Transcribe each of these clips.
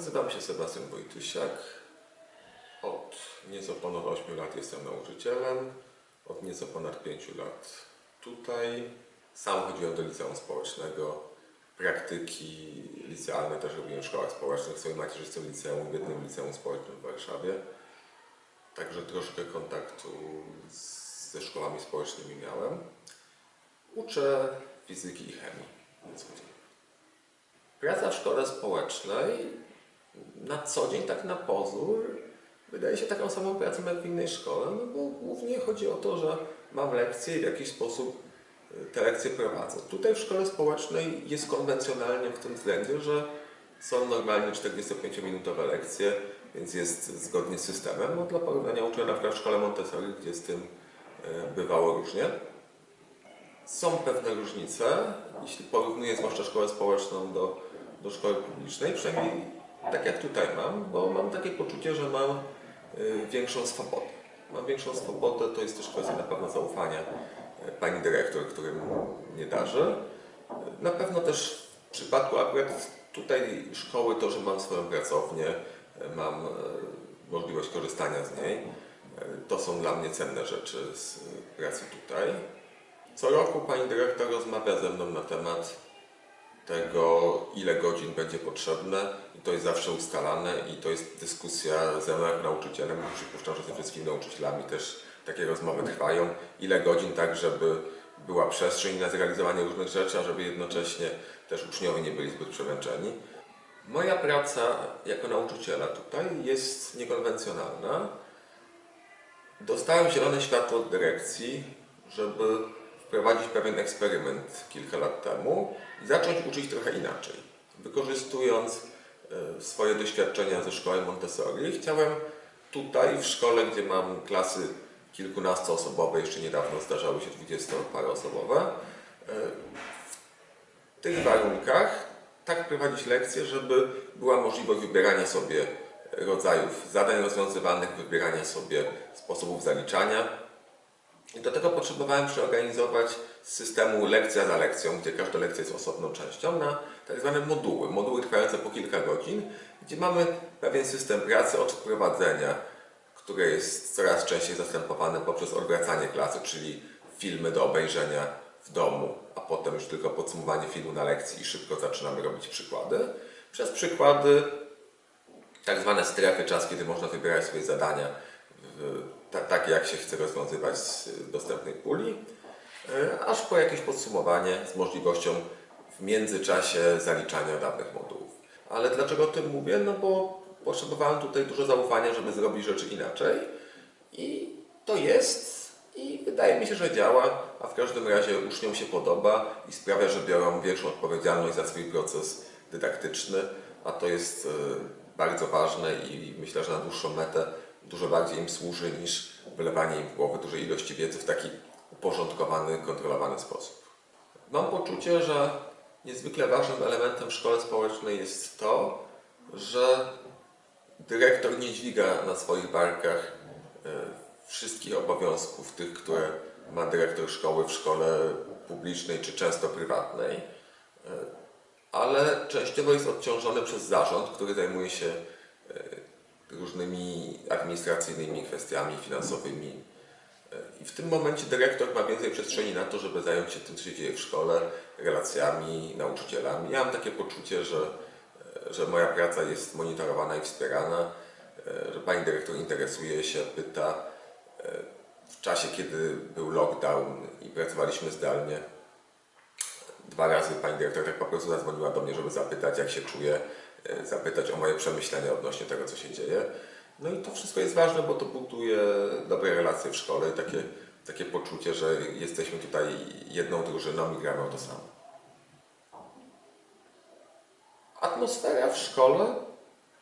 Nazywam się Sebastian Wojtysiak. Od nieco ponad 8 lat jestem nauczycielem. Od nieco ponad 5 lat tutaj. Sam chodziłem do liceum społecznego. Praktyki licealne też robiłem w szkołach społecznych, w swoim macierzystym liceum, w jednym liceum społecznym w Warszawie. Także troszkę kontaktu z, ze szkołami społecznymi miałem. Uczę fizyki i chemii. Praca w szkole społecznej na co dzień, tak na pozór, wydaje się taką samą pracą jak w innej szkole, no bo głównie chodzi o to, że mam lekcje i w jakiś sposób y, te lekcje prowadzę. Tutaj w szkole społecznej jest konwencjonalnie w tym względzie, że są normalnie 45-minutowe lekcje, więc jest zgodnie z systemem. No, dla porównania uczę na przykład w szkole Montessori, gdzie z tym y, bywało różnie. Są pewne różnice, jeśli porównuję zwłaszcza szkołę społeczną do, do szkoły publicznej, przynajmniej tak jak tutaj mam, bo mam takie poczucie, że mam y, większą swobodę. Mam większą swobodę, to jest też kwestia na pewno zaufania y, pani dyrektor, którym mnie darzy. Y, Na pewno też w przypadku akurat tutaj szkoły, to, że mam swoją pracownię, mam możliwość korzystania z niej, to są dla mnie cenne rzeczy z pracy tutaj. Co roku pani dyrektor rozmawia ze mną na temat tego, ile godzin będzie potrzebne i to jest zawsze ustalane i to jest dyskusja ze mną jak nauczycielem przypuszczam, że ze wszystkimi nauczycielami też takie rozmowy trwają. Ile godzin tak, żeby była przestrzeń na zrealizowanie różnych rzeczy, a żeby jednocześnie też uczniowie nie byli zbyt przemęczeni. Moja praca jako nauczyciela tutaj jest niekonwencjonalna. Dostałem zielone światło od dyrekcji, żeby wprowadzić pewien eksperyment kilka lat temu i zacząć uczyć trochę inaczej. Wykorzystując e, swoje doświadczenia ze szkoły Montessori, chciałem tutaj w szkole, gdzie mam klasy kilkunastoosobowe, jeszcze niedawno zdarzały się dwudziestoparoosobowe, e, w tych warunkach tak prowadzić lekcje, żeby była możliwość wybierania sobie rodzajów zadań rozwiązywanych, wybierania sobie sposobów zaliczania, i do tego potrzebowałem przeorganizować z systemu lekcja za lekcją, gdzie każda lekcja jest osobną częścią, na tak zwane moduły. Moduły trwające po kilka godzin, gdzie mamy pewien system pracy od wprowadzenia, które jest coraz częściej zastępowane poprzez odwracanie klasy, czyli filmy do obejrzenia w domu, a potem już tylko podsumowanie filmu na lekcji i szybko zaczynamy robić przykłady. Przez przykłady tak zwane strefy, czas, kiedy można wybierać swoje zadania, ta, takie jak się chce rozwiązywać z dostępnej puli, e, aż po jakieś podsumowanie z możliwością w międzyczasie zaliczania dawnych modułów. Ale dlaczego o tym mówię? No bo potrzebowałem tutaj dużo zaufania, żeby zrobić rzeczy inaczej i to jest i wydaje mi się, że działa, a w każdym razie uczniom się podoba i sprawia, że biorą większą odpowiedzialność za swój proces dydaktyczny, a to jest e, bardzo ważne i myślę, że na dłuższą metę dużo bardziej im służy niż wylewanie im w głowy dużej ilości wiedzy w taki uporządkowany, kontrolowany sposób. Mam poczucie, że niezwykle ważnym elementem w szkole społecznej jest to, że dyrektor nie dźwiga na swoich barkach e, wszystkich obowiązków, tych, które ma dyrektor szkoły w szkole publicznej czy często prywatnej, e, ale częściowo jest odciążony przez zarząd, który zajmuje się e, różnymi administracyjnymi kwestiami finansowymi. E, I w tym momencie dyrektor ma więcej przestrzeni na to, żeby zająć się tym, co się dzieje w szkole, relacjami, nauczycielami. Ja mam takie poczucie, że, e, że moja praca jest monitorowana i wspierana, e, że pani dyrektor interesuje się, pyta. W czasie, kiedy był lockdown i pracowaliśmy zdalnie, dwa razy pani dyrektor tak po prostu zadzwoniła do mnie, żeby zapytać, jak się czuję, zapytać o moje przemyślenia odnośnie tego, co się dzieje. No i to wszystko jest ważne, bo to buduje dobre relacje w szkole i takie, takie poczucie, że jesteśmy tutaj jedną drużyną i gramy o to samo. Atmosfera w szkole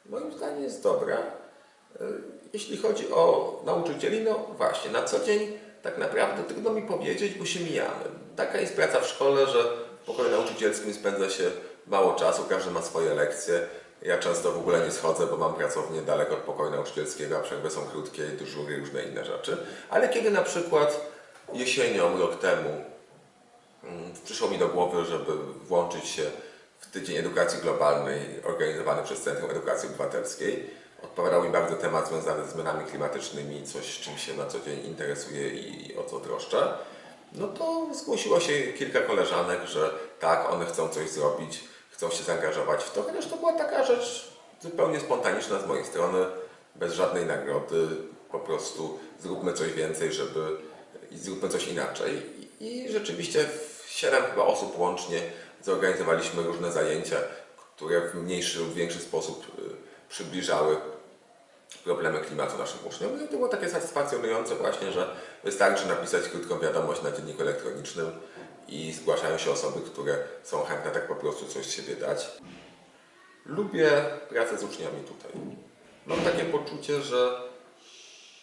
moim zdaniem jest dobra. E, Jeśli chodzi o nauczycieli, no właśnie, na co dzień tak naprawdę trudno mi powiedzieć, bo się mijamy. Taka jest praca w szkole, że w pokoju nauczycielskim spędza się mało czasu, każdy ma swoje lekcje. Ja często w ogóle nie schodzę, bo mam pracownię daleko od pokoju nauczycielskiego, a przerwy są krótkie, dyżury różne inne rzeczy. Ale kiedy na przykład jesienią, rok temu, mm, przyszło mi do głowy, żeby włączyć się w Tydzień Edukacji Globalnej organizowany przez Centrum Edukacji Obywatelskiej. Odpowiadał mi bardzo temat związany z zmianami klimatycznymi, coś czym się na co dzień interesuje i o co troszczę. No to zgłosiło się kilka koleżanek, że tak, one chcą coś zrobić, chcą się zaangażować w to, chociaż to była taka rzecz zupełnie spontaniczna z mojej strony, bez żadnej nagrody, po prostu zróbmy coś więcej, żeby i zróbmy coś inaczej. I, rzeczywiście siedem chyba osób łącznie zorganizowaliśmy różne zajęcia, które w mniejszy lub większy sposób y, przybliżały problemy klimatu naszym uczniom. No i to było takie satysfakcjonujące właśnie, że wystarczy napisać krótką wiadomość na dzienniku elektronicznym i zgłaszają się osoby, które są chętne tak po prostu coś z siebie dać. Lubię pracę z uczniami tutaj. Mam takie poczucie, że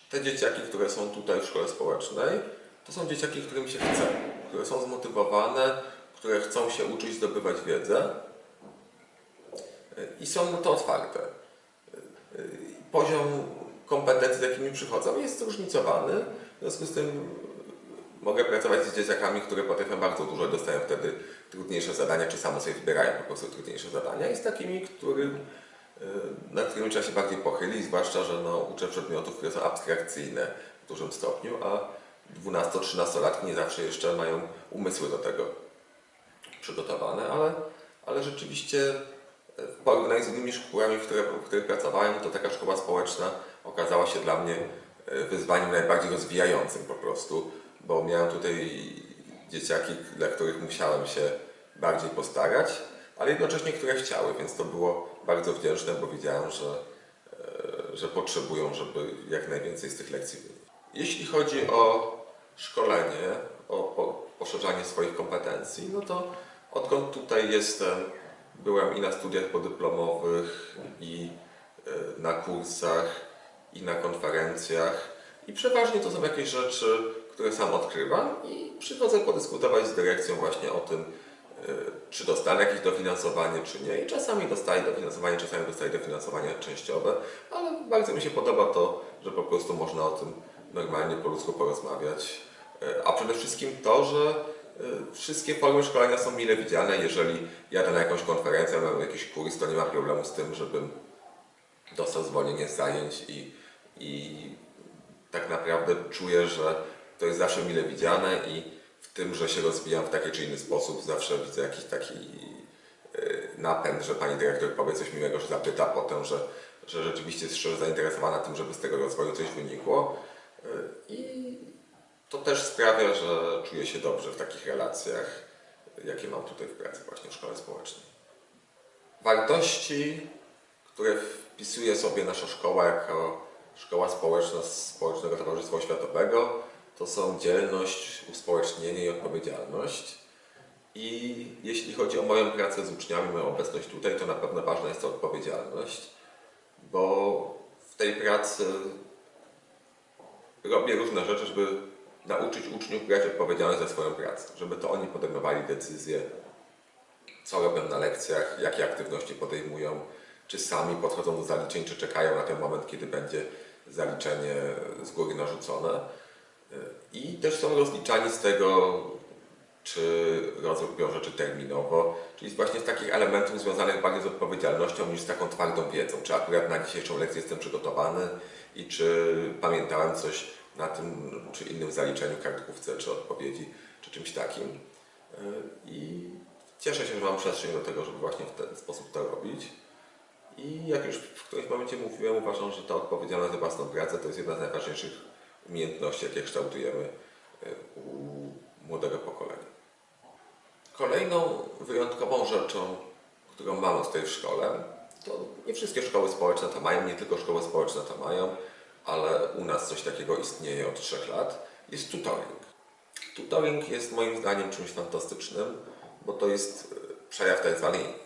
te dzieciaki, które są tutaj w szkole społecznej, to są dzieciaki, którym się chce, które są zmotywowane, które chcą się uczyć, zdobywać wiedzę i są na to otwarte. Poziom kompetencji, z jakimi przychodzą, jest zróżnicowany. W związku z tym mogę pracować z dzieciakami, które potrafią bardzo dużo, dostają wtedy trudniejsze zadania, czy samo sobie wybierają po prostu trudniejsze zadania i z takimi, którym, y, nad którymi trzeba się bardziej pochylić, zwłaszcza, że no, uczę przedmiotów, które są abstrakcyjne w dużym stopniu, a 12-13-latki nie zawsze jeszcze mają umysły do tego przygotowane, ale, ale rzeczywiście e, w porównaniu z innymi szkołami, w, które, w których pracowałem, to taka szkoła społeczna okazała się dla mnie e, wyzwaniem najbardziej rozwijającym po prostu, bo miałem tutaj dzieciaki, dla których musiałem się bardziej postarać, ale jednocześnie które chciały, więc to było bardzo wdzięczne, bo wiedziałem, że, e, że potrzebują, żeby jak najwięcej z tych lekcji wynieść. Jeśli chodzi o szkolenie, o po, poszerzanie swoich kompetencji, no to odkąd tutaj jestem, byłem i na studiach podyplomowych, i e, na kursach, i na konferencjach. I przeważnie to są jakieś rzeczy, które sam odkrywam i przychodzę podyskutować z dyrekcją właśnie o tym, e, czy dostanę jakieś dofinansowanie, czy nie. I czasami dostaję dofinansowanie, czasami dostaję dofinansowanie częściowe, ale bardzo mi się podoba to, że po prostu można o tym normalnie po ludzku porozmawiać. E, A przede wszystkim to, że e, wszystkie formy szkolenia są mile widziane. Jeżeli jadę na jakąś konferencję, mam jakiś kurs, to nie ma problemu z tym, żebym dostał zwolnienie z zajęć i, i tak naprawdę czuję, że to jest zawsze mile widziane i w tym, że się rozwijam w taki czy inny sposób, zawsze widzę jakiś taki e, napęd, że pani dyrektor powie coś miłego, że zapyta potem, że, że rzeczywiście jest szczerze zainteresowana tym, żeby z tego rozwoju coś wynikło. E, I to też sprawia, że czuję się dobrze w takich relacjach, jakie mam tutaj w pracy właśnie w szkole społecznej. Wartości, które wpisuje sobie nasza szkoła jako szkoła społeczna z Społecznego Towarzystwa Oświatowego, to są dzielność, uspołecznienie i odpowiedzialność. I jeśli chodzi o moją pracę z uczniami, moją obecność tutaj, to na pewno ważna jest odpowiedzialność, bo w tej pracy robię różne rzeczy, żeby nauczyć uczniów brać odpowiedzialność za swoją pracę, żeby to oni podejmowali decyzje, co robią na lekcjach, jakie aktywności podejmują, czy sami podchodzą do zaliczeń, czy czekają na ten moment, kiedy będzie zaliczenie z góry narzucone. I też są rozliczani z tego, czy robią rzeczy terminowo, czyli właśnie z takich elementów związanych bardziej z odpowiedzialnością niż z taką twardą wiedzą. Czy akurat na dzisiejszą lekcję jestem przygotowany i czy pamiętałem coś na tym czy innym zaliczeniu, kartkówce, czy odpowiedzi, czy czymś takim. I cieszę się, że mam przestrzeń do tego, żeby właśnie w ten sposób to robić. I jak już w którymś momencie mówiłem, uważam, że ta odpowiedzialność za własną pracę to jest jedna z najważniejszych umiejętności, jakie kształtujemy e, u młodego pokolenia. Kolejną wyjątkową rzeczą, którą mamy tutaj w szkole, to nie wszystkie szkoły społeczne to mają, nie tylko szkoły społeczne to mają, ale u nas coś takiego istnieje od trzech lat, jest tutoring. Tutoring jest moim zdaniem czymś fantastycznym, bo to jest e, przejaw tak zwanej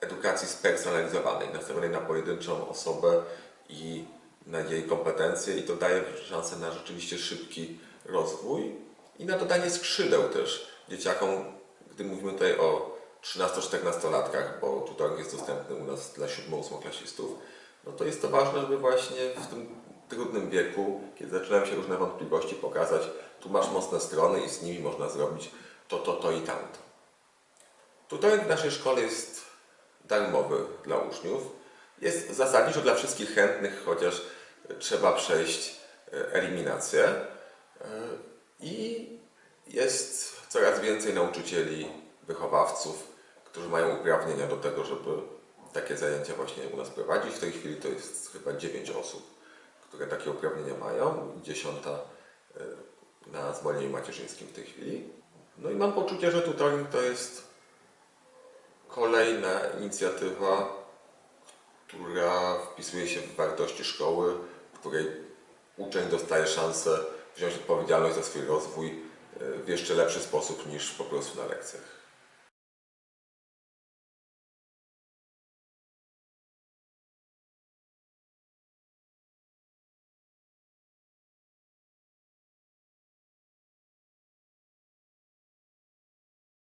edukacji spersonalizowanej, nastawionej na pojedynczą osobę i na jej kompetencje i to daje szansę na rzeczywiście szybki rozwój i na dodanie skrzydeł też dzieciakom, gdy mówimy tutaj o 13-14-latkach, bo tutoring jest dostępny u nas dla 7-8 klasistów, no to jest to ważne, żeby właśnie w tym trudnym wieku, kiedy zaczynają się różne wątpliwości, pokazać, tu masz mocne strony i z nimi można zrobić to, to, to i tamto. Tutoring w naszej szkole jest darmowy dla uczniów. Jest zasadniczo dla wszystkich chętnych, chociaż trzeba przejść e, eliminację. E, I jest coraz więcej nauczycieli, wychowawców, którzy mają uprawnienia do tego, żeby takie zajęcia właśnie u nas prowadzić. W tej chwili to jest chyba 9 osób, które takie uprawnienia mają, dziesiąta e, na zwolnieniu macierzyńskim w tej chwili. No i mam poczucie, że tutoring to jest kolejna inicjatywa, która wpisuje się w wartości szkoły, której uczeń dostaje szansę wziąć odpowiedzialność za swój rozwój e, w jeszcze lepszy sposób niż po prostu na lekcjach.